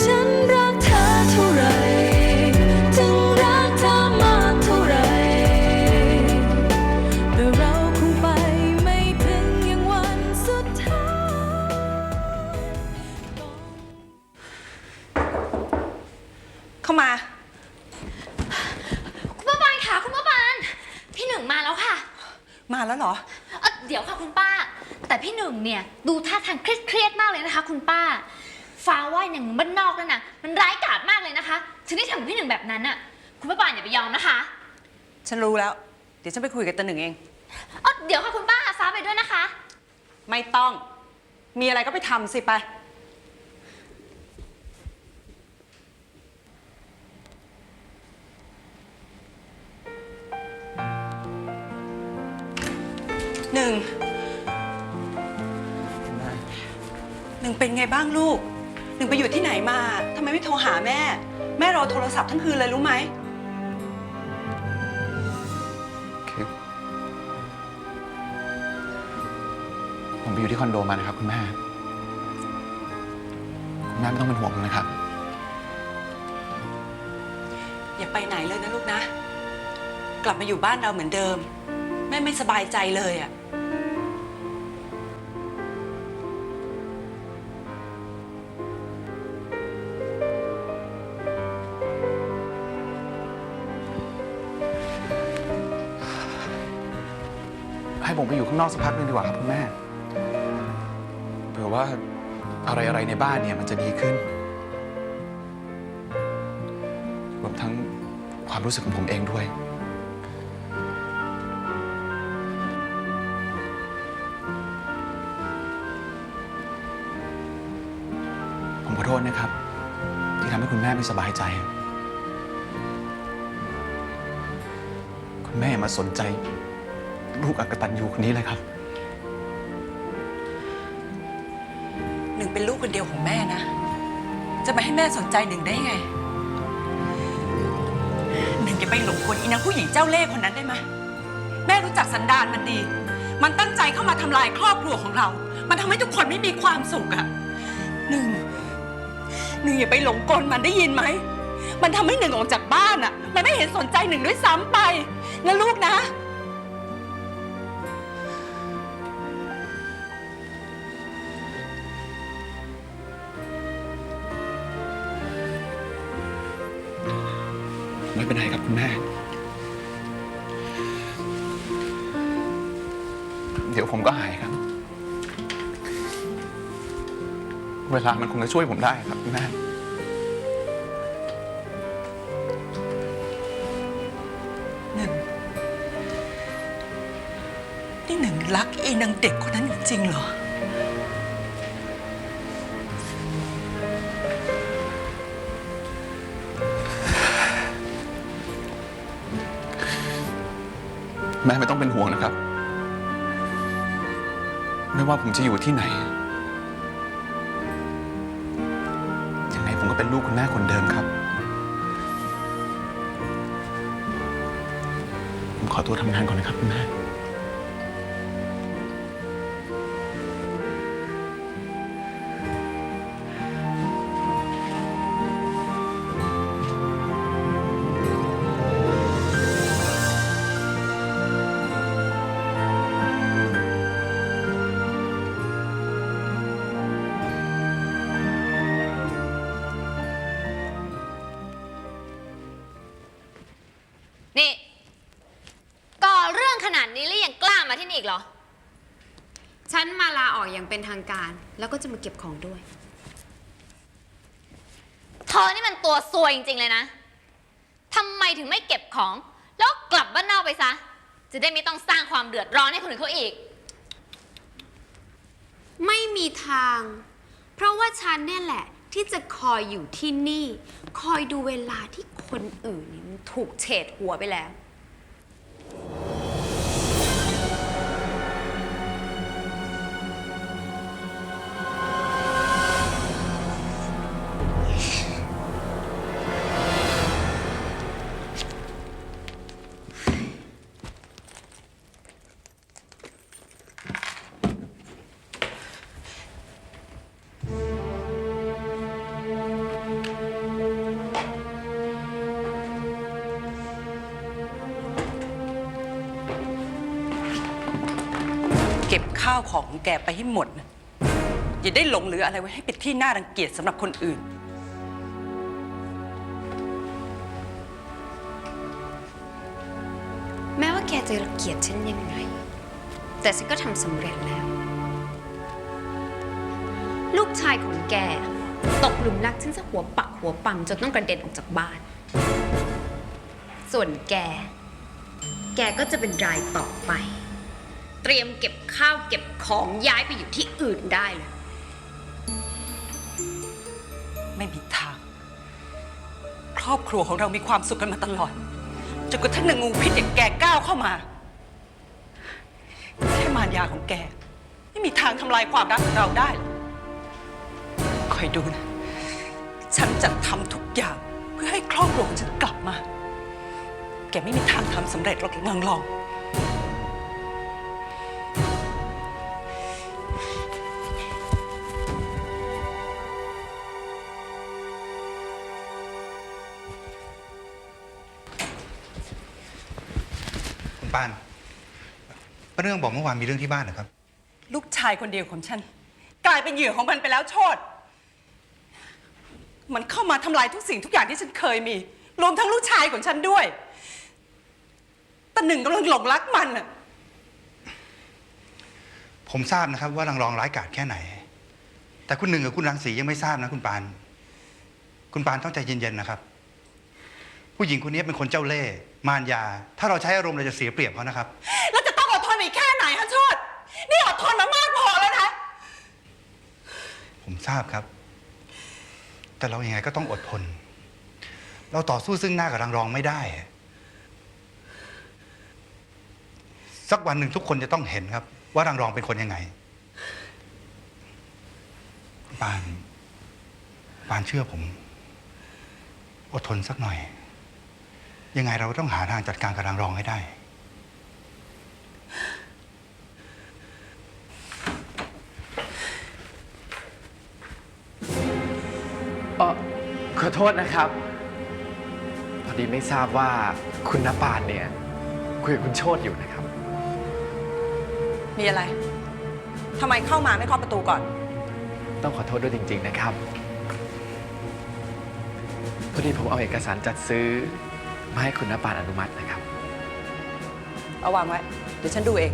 ฉันรักเธอเท่าไหรถึงรักเธอมากเท่าไหรแต่เราคงไปไม่ถึงอย่างวันสุดท้ายเข้ามา คุณป้าบานค่ะ คุณป้าบานพี่หนึ่งมาแล้วค่ะมาแล้วเหรอ เอ่อเดี๋ยวค่ะคุณป้า แต่พี่หนึ่งเนี่ยดูท่าทางเครียดๆมากเลยนะคะ คุณป้า ฟ้าว่ายอย่างบ้านนอกนั่นน่ะมันร้ายกาจมากเลยนะคะถึงได้ทำกับพี่หนึ่งแบบนั้นน่ะคุณป้าบานอย่าไปยอมนะคะฉันรู้แล้ว เดี๋ยวฉันไปคุยกับตาหนึ่งเอง เอ่อเดี๋ยวค่ะคุณป้าฟ้าไปด้วยนะคะ ไม่ต้อง มีอะไรก็ไปทำสิไป หนึ่ง หนึ่งเป็นไงบ้างลูกห นึ่งไปอยู่ที่ไหนมาทำไมไม่โทรหาแม่ แม่รอโทรศัพท์ทั้งคืนเลยรู้ไหมคือผมไปอยู่ที่คอนโดมานะครับคุณแม่ คุณแม่ไม่ต้องเป็นห่วงผมนะครับ อย่าไปไหนเลยนะลูกนะ กลับมาอยู่บ้านเราเหมือนเดิม แม่ไม่สบายใจเลยอะ ให้ผมไปอยู่ข้างนอกสักพักหนึงดีกว่าครับคุณแม่เผื่อว่าอะไรอะไรในบ้านเนี่ยมันจะดีขึ้นรวมทั้งความรู้สึกของผมเองด้วย ผมขอโทษนะครับ ที่ทำให้คุณแม่ไม่สบายใจ คุณแม่มาสนใจ ลูกอักตันยูคนนี้เลยครับ หนึ่งเป็นลูกคนเดียวของแม่นะ จะไม่ให้แม่สนใจหนึ่งได้ไง หนึ่งอย่าไปหลงกลอีนางผู้หญิงเจ้าเล่ห์คนนั้นได้ไหมแม่รู้จักสันดานมันดี มันตั้งใจเข้ามาทำลายครอบครัวของเรา มันทำให้ทุกคนไม่มีความสุขอะหนึ่ง หนึ่งอย่าไปหลงกลมันได้ยินไหม มันทำให้หนึ่งออกจากบ้านอะมันไม่เห็นสนใจหนึ่งด้วยซ้ำไปนะลูกนะ เป็นไรครับคุณแม่ เดี๋ยวผมก็หายครับ เวลามันคงจะช่วยผมได้ครับคุณแม่หนึ่งนี่หนึ่งรักไอ้นางเด็กคนนั้นจริงๆเหรอ แม่ไม่ต้องเป็นห่วงนะครับ ไม่ว่าผมจะอยู่ที่ไหน ยังไงผมก็เป็นลูกคุณแม่คนเดิมครับ ผมขอตัวทำงานก่อนนะครับคุณแม่ ขนาดนี้แล้วยังกล้ามาที่นี่อีกเหรอ ฉันมาลาออกอย่างเป็นทางการ แล้วก็จะมาเก็บของด้วย เธอนี่มันตัวซวยจริงๆเลยนะทำไมถึงไม่เก็บของ แล้วกลับบ้านนอกไปซะ จะได้ไม่ต้องสร้างความเดือดร้อนให้คนอื่นเขาอีก ไม่มีทาง เพราะว่าฉันเนี่ยแหละ ที่จะคอยอยู่ที่นี่ คอยดูเวลาที่คนอื่นนี่มันถูกเฉดหัวไปแล้ว ก็บข้าวของของแกไปให้หมดนะอย่าได้หลงเหลืออะไรไว้ให้เป็นที่น่ารังเกียจสำหรับคนอื่น แม้ว่าแกจะรังเกียจฉันยังไง แต่ฉันก็ทำสำเร็จแล้ว ลูกชายของแก ตกหลุมรักฉันซะหัวปักหัวปั๊มจนต้องกระเด็นออกจากบ้าน ส่วนแก แกก็จะเป็นรายต่อไป เตรียมเก็บข้าวเก็บของย้ายไปอยู่ที่อื่นได้เลย ไม่มีทาง ครอบครัวของเรามีความสุขกันมาตลอดจนกระทั่งนางงูพิษอย่างแกก้าวเข้ามาแค่มารยาของแก ไม่มีทางทำลายความรักของเราได้หรอกคอยดูนะ ฉันจะทำทุกอย่างเพื่อให้ครอบครัวของฉันกลับมา แกไม่มีทางทำสำเร็จหรอกนางลอง คุณปานป้าเรื่องบอกเมื่อวานมีเรื่องที่บ้านเหรอครับ ลูกชายคนเดียวของฉัน กลายเป็นเหยื่อของมันไปแล้วโชดมันเข้ามาทำลายทุกสิ่งทุกอย่างที่ฉันเคยมี รวมทั้งลูกชายของฉันด้วยแต่หนึ่งกำลังหลงรักมันน่ะ ผมทราบนะครับ ว่ารังรองร้ายกาจแค่ไหน แต่คุณหนึ่งกับคุณรังสียังไม่ทราบนะคุณปาน คุณปานต้องใจเย็นๆนะครับ ผู้หญิงคนนี้เป็นคนเจ้าเล่ห์มารยา ถ้าเราใช้อารมณ์เราจะเสียเปรียบเขานะครับ แล้วจะต้องอดทนอีกแค่ไหนฮะโชดนี่อดทนมามากพอแล้วนะ ผมทราบครับ แต่เรายัางไงก็ต้องอดทน เราต่อสู้ซึ่งหน้ากับรังรองไม่ได้ สักวันหนึ่งทุกคนจะต้องเห็นครับ ว่ารังรองเป็นคนยังไงปานปานเชื่อผม อดทนสักหน่อย ยังไงเราต้องหาทางจัดการกับรังรองให้ได้ เออขอโทษนะครับ พอดีไม่ทราบว่าคุณนปานเนี่ย คุยกับคุณโชตอยู่นะครับ มีอะไร ทำไมเข้ามาไม่เคาะประตูก่อน ต้องขอโทษด้วยจริง ๆ นะครับ พอดีผมเอาเอกสารจัดซื้อ มาให้คุณนปานอนุมัตินะครับ เอาวางไว้ เดี๋ยวฉันดูเอง